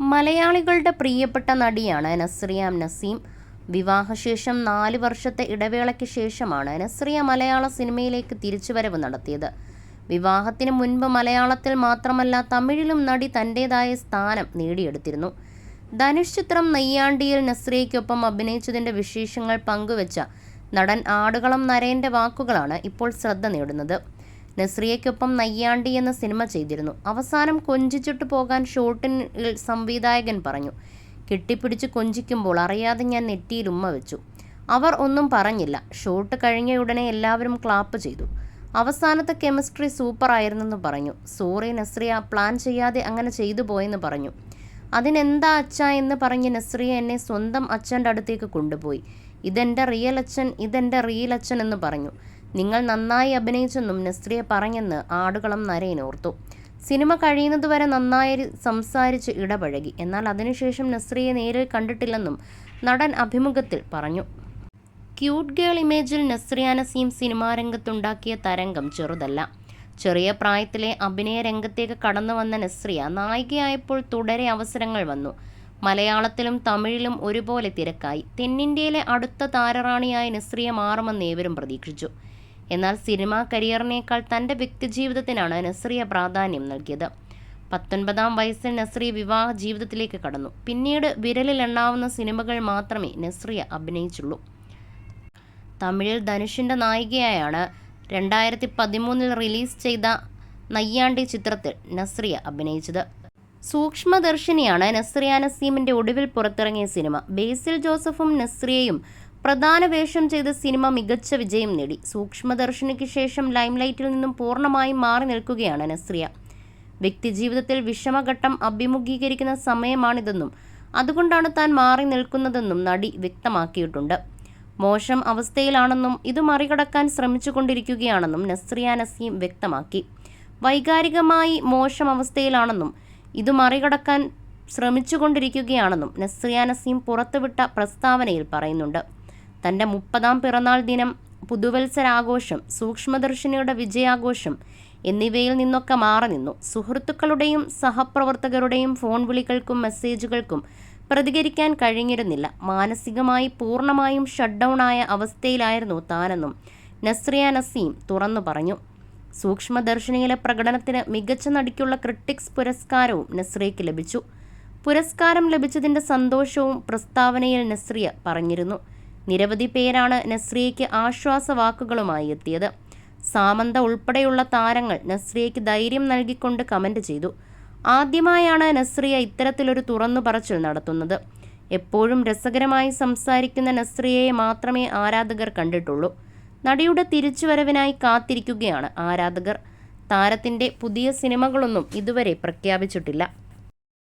മലയാളികളുടെ പ്രിയപ്പെട്ട നടിയാണ് നസ്രിയ നസീം. വിവാഹശേഷം നാല് വർഷത്തെ ഇടവേളയ്ക്ക് ശേഷമാണ് നസ്രിയ മലയാള സിനിമയിലേക്ക് തിരിച്ചുവരവ് നടത്തിയത്. വിവാഹത്തിന് മുൻപ് മലയാളത്തിൽ മാത്രമല്ല തമിഴിലും നടി തന്റേതായ സ്ഥാനം നേടിയെടുത്തിരുന്നു. ധനുഷ് ചിത്രം നെയ്യാണ്ടിയിൽ നസ്രിയയ്ക്കൊപ്പം അഭിനയിച്ചതിന്റെ വിശേഷങ്ങൾ പങ്കുവച്ച നടൻ ആടുകളം നരേന്റെ വാക്കുകളാണ് ഇപ്പോൾ ശ്രദ്ധ നേടുന്നത്. നസ്രിയയ്ക്കൊപ്പം നയ്യാണ്ടി എന്ന സിനിമ ചെയ്തിരുന്നു. അവസാനം കൊഞ്ചിച്ചിട്ട് പോകാൻ ഷോട്ടിനിൽ സംവിധായകൻ പറഞ്ഞു. കെട്ടിപ്പിടിച്ച് കൊഞ്ചിക്കുമ്പോൾ അറിയാതെ ഞാൻ നെറ്റിയിൽ ഉമ്മ വെച്ചു. അവർ ഒന്നും പറഞ്ഞില്ല. ഷോട്ട് കഴിഞ്ഞ ഉടനെ എല്ലാവരും ക്ലാപ്പ് ചെയ്തു. അവസാനത്തെ കെമിസ്ട്രി സൂപ്പർ ആയിരുന്നെന്ന് പറഞ്ഞു. സോറി നസ്രിയ പ്ലാൻ ചെയ്യാതെ അങ്ങനെ ചെയ്തു പോയെന്ന് പറഞ്ഞു. അതിനെന്താ അച്ഛ എന്ന് പറഞ്ഞ് നസ്രിയ എന്നെ സ്വന്തം അച്ഛന്റെ അടുത്തേക്ക് കൊണ്ടുപോയി. ഇതെന്റെ റിയൽ അച്ഛൻ ഇതെന്റെ റിയൽ അച്ഛൻ എന്ന് പറഞ്ഞു. നിങ്ങൾ നന്നായി അഭിനയിച്ചെന്നും നസ്രിയ പറഞ്ഞെന്ന് ആടുകളം നരയൻ ഓർത്തു. സിനിമ കഴിയുന്നതുവരെ നന്നായി സംസാരിച്ച് ഇടപഴകി. എന്നാൽ അതിനുശേഷം നസ്രിയെ നേരിൽ കണ്ടിട്ടില്ലെന്നും നടൻ അഭിമുഖത്തിൽ പറഞ്ഞു. ക്യൂട്ട് ഗേൾ ഇമേജിൽ നസ്രിയ നസീം സിനിമാ രംഗത്തുണ്ടാക്കിയ തരംഗം ചെറുതല്ല. ചെറിയ പ്രായത്തിലെ അഭിനയ രംഗത്തേക്ക് കടന്നു വന്ന നസ്രിയ നായികയായപ്പോൾ തുടരെ അവസരങ്ങൾ വന്നു. മലയാളത്തിലും തമിഴിലും ഒരുപോലെ തിരക്കായി. തെന്നിന്ത്യയിലെ അടുത്ത താരറാണിയായ നസ്രിയ മാറുമെന്ന് ഏവരും പ്രതീക്ഷിച്ചു. എന്നാൽ സിനിമാ കരിയറിനേക്കാൾ തന്റെ വ്യക്തിജീവിതത്തിനാണ് നസ്രിയ പ്രാധാന്യം നൽകിയത്. പത്തൊൻപതാം വയസ്സിൽ നസ്രി വിവാഹ ജീവിതത്തിലേക്ക് കടന്നു. പിന്നീട് വിരലിൽ എണ്ണാവുന്ന സിനിമകൾ മാത്രമേ നസ്രിയ അഭിനയിച്ചുള്ളൂ. തമിഴിൽ ധനുഷിന്റെ നായികയായാണ് രണ്ടായിരത്തി പതിമൂന്നിൽ റിലീസ് ചെയ്ത നയ്യാണ്ടി ചിത്രത്തിൽ നസ്രിയ അഭിനയിച്ചത്. സൂക്ഷ്മദർശിനിയാണ് നസ്രിയ നസീമിന്റെ ഒടുവിൽ പുറത്തിറങ്ങിയ സിനിമ. ബേസിൽ ജോസഫും നസ്രിയയും പ്രധാന വേഷം ചെയ്ത സിനിമ മികച്ച വിജയം നേടി. സൂക്ഷ്മദർശിനിക്ക് ശേഷം ലൈംലൈറ്റിൽ നിന്നും പൂർണമായും മാറി നിൽക്കുകയാണ് നസ്രിയ. വ്യക്തിജീവിതത്തിൽ വിഷമഘട്ടം അഭിമുഖീകരിക്കുന്ന സമയമാണിതെന്നും അതുകൊണ്ടാണ് താൻ മാറി നിൽക്കുന്നതെന്നും നടി വ്യക്തമാക്കിയിട്ടുണ്ട്. മോശം അവസ്ഥയിലാണെന്നും ഇത് മറികടക്കാൻ ശ്രമിച്ചുകൊണ്ടിരിക്കുകയാണെന്നും നസ്രിയ നസീം വ്യക്തമാക്കി. വൈകാരികമായി മോശം അവസ്ഥയിലാണെന്നും ഇത് മറികടക്കാൻ ശ്രമിച്ചുകൊണ്ടിരിക്കുകയാണെന്നും നസ്രിയ നസീം പുറത്തുവിട്ട പ്രസ്താവനയിൽ പറയുന്നുണ്ട്. തന്റെ മുപ്പതാം പിറന്നാൾ ദിനം പുതുവത്സരാഘോഷം സൂക്ഷ്മദർശിനിയുടെ വിജയാഘോഷം എന്നിവയിൽ നിന്നൊക്കെ മാറി നിന്നു. സുഹൃത്തുക്കളുടെയും സഹപ്രവർത്തകരുടെയും ഫോൺ വിളികൾക്കും മെസ്സേജുകൾക്കും പ്രതികരിക്കാൻ കഴിഞ്ഞിരുന്നില്ല. മാനസികമായി പൂർണമായും ഷട്ട് ഡൗൺ ആയ അവസ്ഥയിലായിരുന്നു താനെന്നും നസ്രിയ നസീം തുറന്നു പറഞ്ഞു. സൂക്ഷ്മദർശിനിയിലെ പ്രകടനത്തിന് മികച്ച നടിക്കുള്ള ക്രിട്ടിക്സ് പുരസ്കാരവും നസ്രിയയ്ക്ക് ലഭിച്ചു. പുരസ്കാരം ലഭിച്ചതിന്റെ സന്തോഷവും പ്രസ്താവനയിൽ നസ്രിയ പറഞ്ഞിരുന്നു. നിരവധി പേരാണ് നസ്രിയയ്ക്ക് ആശ്വാസവാക്കുകളുമായി എത്തിയത്. സാമന്ത ഉൾപ്പെടെയുള്ള താരങ്ങൾ നസ്രിയയ്ക്ക് ധൈര്യം നൽകിക്കൊണ്ട് കമന്റ് ചെയ്തു. ആദ്യമായാണ് നസ്രിയ ഇത്തരത്തിലൊരു തുറന്നു പറച്ചിൽ നടത്തുന്നത്. എപ്പോഴും രസകരമായി സംസാരിക്കുന്ന നസ്രിയയെ മാത്രമേ ആരാധകർ കണ്ടിട്ടുള്ളൂ. നടിയുടെ തിരിച്ചുവരവിനായി കാത്തിരിക്കുകയാണ് ആരാധകർ. താരത്തിന്റെ പുതിയ സിനിമകളൊന്നും ഇതുവരെ പ്രഖ്യാപിച്ചിട്ടില്ല.